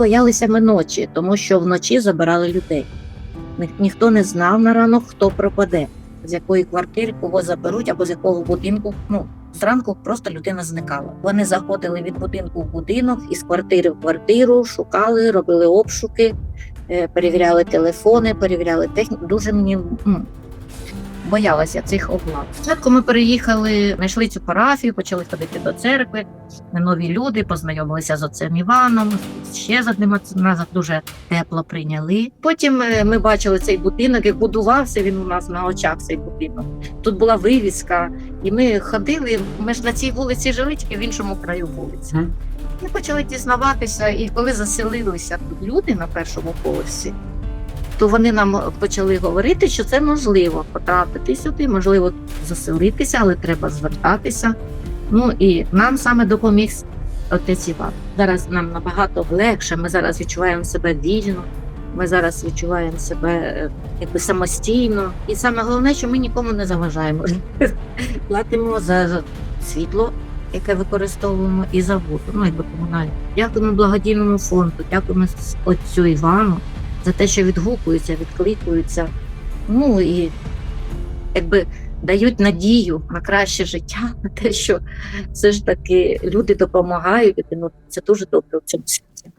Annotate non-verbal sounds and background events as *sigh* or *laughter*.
Боялися ми ночі, тому що вночі забирали людей. Ні- Ніхто не знав на ранок, хто пропаде, з якої квартири кого заберуть або з якого будинку. Ну, зранку просто людина зникала. Вони заходили від будинку в будинок, із квартири в квартиру, шукали, робили обшуки, е, перевіряли телефони, перевіряли техніку. Дуже мені ну, боялася цих облав. Спочатку ми переїхали, знайшли цю парафію, почали ходити до церкви. Нові люди познайомилися з отцем Іваном, ще з одним нас дуже тепло прийняли. Потім е, ми бачили цей будинок, як будувався він у нас на очах. Цей будинок. Тут була вивіска, і ми ходили. Ми ж на цій вулиці жили, тільки в іншому краю вулиці. Ми почали дізнаватися, і коли заселилися тут люди на першому поверсі, то вони нам почали говорити, що це можливо потрапити сюди, можливо заселитися, але треба звертатися. Ну і нам саме допоміг отець Іван. Зараз нам набагато легше. Ми зараз відчуваємо себе вільно. Ми зараз відчуваємо себе е, якби самостійно. І саме головне, що ми нікому не заважаємо. *laughs* Платимо за світло, яке використовуємо, і за воду, ну якби комунальне. Дякуємо благодійному фонду, дякуємо отцю Івану за те, що відгукуються, відкликуються. Ну і якби дають надію на краще життя, *laughs* на те, що все ж таки люди допомагають. Ну, це дуже добре в цьому світі.